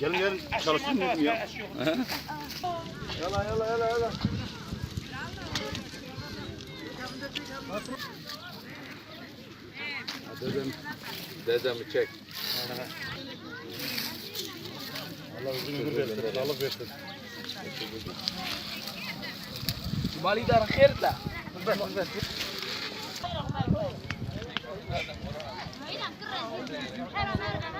Gelin gelin çalışsın mı ya? Yala yala yala yala. Dedem, dedemi çek. Allah uzun ömür versin, sağlık versin. Mali dar khair la. Hayran kırın. Hayran hayran.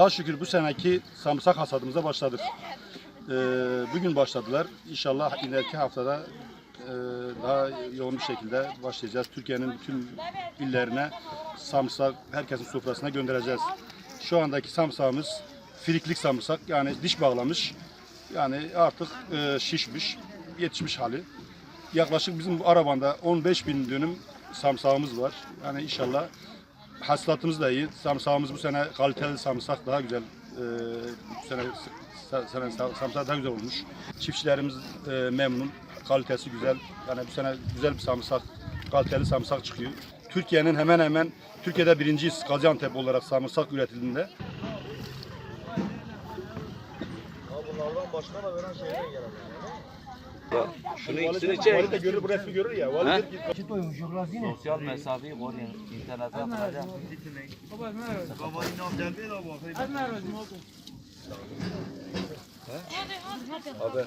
Allah'a şükür bu seneki samsak hasadımıza başladık. Ee, bugün başladılar. İnşallah ileriki haftada daha yoğun bir şekilde başlayacağız. Türkiye'nin bütün illerine samsak herkesin sofrasına göndereceğiz. Şu andaki samsağımız firiklik samsak yani diş bağlamış. Yani artık e, şişmiş, yetişmiş hali. Yaklaşık bizim arabanda 15 bin dönüm samsağımız var. Yani inşallah hasılatımız da iyi. Samsağımız bu sene kaliteli samsak daha güzel. Ee, bu sene, sene sa- samsak daha güzel olmuş. Çiftçilerimiz e, memnun. Kalitesi güzel. Yani bu sene güzel bir samsak, kaliteli samsak çıkıyor. Türkiye'nin hemen hemen Türkiye'de birinciyiz Gaziantep olarak samsak üretildiğinde. Şunu ikisini çek. Vali de görür, bu resmi görür ya. Vali Ha? der ki, Sosyal mesafeyi koruyun. İnternete atılacak. Abi.